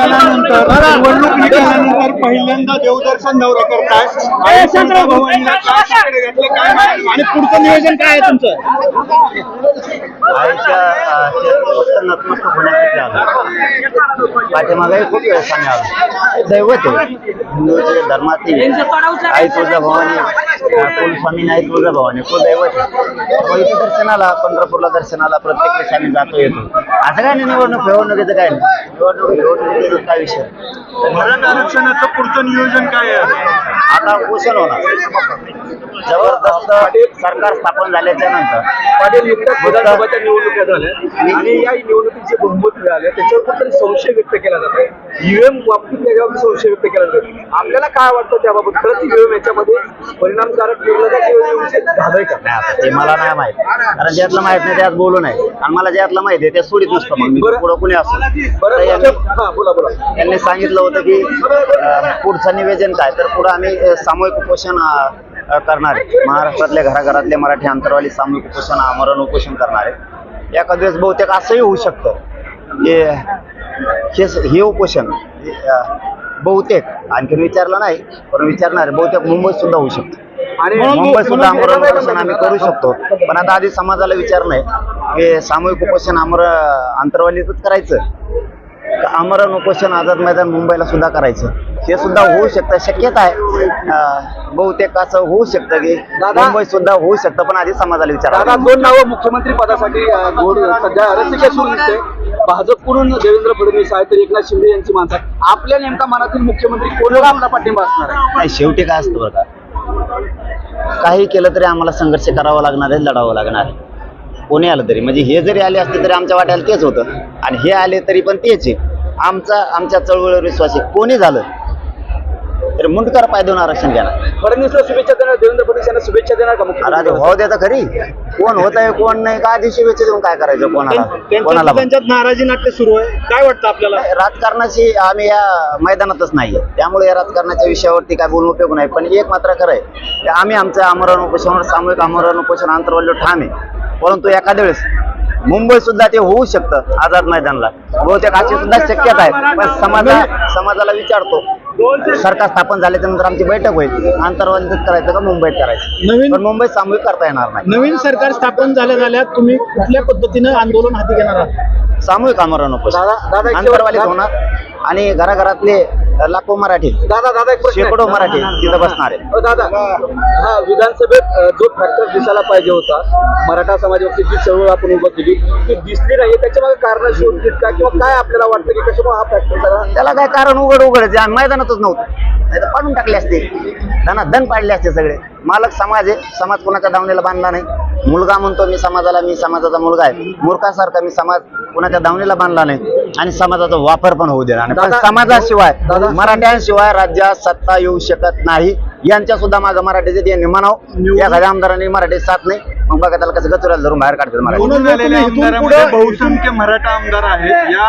निकालानंतर निवडणूक निकालानंतर पहिल्यांदा देवदर्शन दौरा करताय आणि पुढचं नियोजन काय आहे तुमचं? नतमस्तक होण्यासाठी आलो. खूप आलो. दैवत आहे. हिंदूचे धर्मातील आई तुळजाभवानी अ, कुलस्वामी नाही तुळजाभवानी कुलदैवत मग इथे दर्शनाला पंढरपूरला दर्शनाला प्रत्येक वेळेस आम्ही जातो येतो. असं काय नाही निवडणूक निवडणुकीचं काय नाही. निवडणूक निवडणुकीचं काय विषय? मराठा आरक्षणाचं पुढचं नियोजन काय आहे? आता उपोषण होणार. जबरदस्त सरकार स्थापन झाल्याच्यानंतर. पाटील नुकत्याच विधानसभाच्या निवडणुका झाल्या आणि या निवडणुकीचे बहुमत मिळाले. त्याच्यावर कुठेतरी संशय व्यक्त केला जातो ईव्हीएम बाबतीत त्याच्यावर संशय व्यक्त केला जातो आपल्याला काय वाटतं त्याबाबत? खरंच ईव्हीएम याच्यामध्ये परिणामकारक ठरलं का किंवा व्यवस्थित झालंय का? नाही आता ते मला नाही माहीत. कारण ज्यातलं माहीत नाही त्यात बोलू नये. आणि मला ज्यातलं माहीत आहे ते सोडीत नसतं मग मी. पुढं कुणी असो. यांनी- बोला बोला. यांनी सांगितलं होतं की पुढचं निवेदन काय? तर पुढं आम्ही सामूहिक उपोषण करणार आहे. महाराष्ट्रातल्या घराघरातले मराठी अंतरवाली सामूहिक उपोषण आमरण उपोषण करणार आहे. एखाद दिवस बहुतेक असंही होऊ शकतं की हे हे उपोषण बहुतेक आणखीन विचारलं नाही पण विचारणार. बहुतेक मुंबईत सुद्धा होऊ शकतं. आणि मुंबईत सुद्धा आमरण उपोषण आम्ही करू शकतो. पण आता आधी समाजाला विचार नाही की सामूहिक उपोषण आमर अंतरवालीतच करायचं. आमरण उपोषण आझाद मैदान मुंबईला सुद्धा करायचं. हे सुद्धा होऊ शकतं शक्यता आहे. बहुतेक असं होऊ शकतं की दादा- मुंबईत सुद्धा होऊ शकतं पण आधी समाजाला विचार दोन नावं मुख्यमंत्री पदासाठी सध्या रसिके सुरू दिसते भाजपकडून देवेंद्र फडणवीस आहेत तर एकनाथ शिंदे यांची माणसं. आपल्या नेमका मनातील मुख्यमंत्री कोणाला आपला पाठिंबा असणार आहे. नाही शेवटी काय असतं का? काही केलं तरी आम्हाला संघर्ष करावा लागणार आहे लढावं लागणार आहे. कोणी आलं तरी. म्हणजे हे जरी आले असते तरी आमच्या वाट्याला तेच होतं. आणि हे आले तरी पण तेच आहे. आमचा आमच्या चळवळीवर विश्वास आहे. कोणी झालं तरी मुंडकर पाय देऊन आरक्षण घ्या फडणवीसला शुभेच्छा देणार देवेंद्र फडणवीस यांना शुभेच्छा देणार का अरे मुख्यमंत्री हो देता खरी. कोण होत आहे कोण नाही का आधी शुभेच्छा देऊन काय करायचं कोणाला? कोणाला. त्यांच्यात नाराजी नाट्य सुरू आहे. काय वाटतं आपल्याला? राजकारणाची आम्ही या मैदानातच नाहीये त्यामुळे या राजकारणाच्या विषयावरती काय बोलून उपयोग नाही. पण एक मात्र खरं आहे. की आम्ही आमच्या आमरण उपोषणावर सामूहिक आमरण उपोषण अंतरवल्य ठाम आहे. परंतु एखाद्या वेळेस मुंबईत सुद्धा ते होऊ शकतं आझाद मैदानला. बहुतेक अशी सुद्धा शक्यता आहे. पण समाजा समाजाला विचारतो सरकार स्थापन झाल्याच्यानंतर आमची बैठक होईल. आंतरवालीतच करायचं का मुंबईत करायचं? नवीन पण मुंबईत सामूहिक करता येणार नाही. नवीन सरकार स्थापन झाल्या झाल्या तुम्ही कुठल्या पद्धतीनं आंदोलन हाती घेणार आहात? सामूहिक आमरण होणार आणि घराघरातले लाखो मराठी. दादा दादा एक प्रश्न आहे. शेकडो मराठी तिथं बसणार आहे. अ, दादा. हा विधानसभेत अ, जो फॅक्टर दिसायला पाहिजे होता मराठा समाजावरती जी चळवळ आपण उभं केली ती दिसली नाही. त्याच्यामागे कारण शोधतील का? किंवा काय आपल्याला वाटतं की कशामुळे हा फॅक्टर झाला? त्याला काय कारण उघड उघड आहे. आम्ही मैदानातच नव्हतं. नाही तर पाडून टाकले असते. त्यांना दन पाडले असते सगळे. मालक समाज आहे. समाज कोणाच्या दावणीला बांधला नाही. मुलगा म्हणतो मी समाजाला मी समाजाचा मुलगा आहे. मूर्खासारखा मी समाज कोणाच्या दावणीला बांधला नाही आणि समाजाचा वापर पण होऊ देणार. नाही पण समाजाशिवाय मराठ्यांशिवाय राज्यात सत्ता येऊ शकत नाही. यांच्या सुद्धा माझं मराठीचे यांनी म्हणावं एखाद्या आमदारांनी मराठी साथ नाही. मग बघा त्याला कसं गचुराला धरून बाहेर काढतात मराठी. बहुसंख्य मराठा आमदार आहेत. या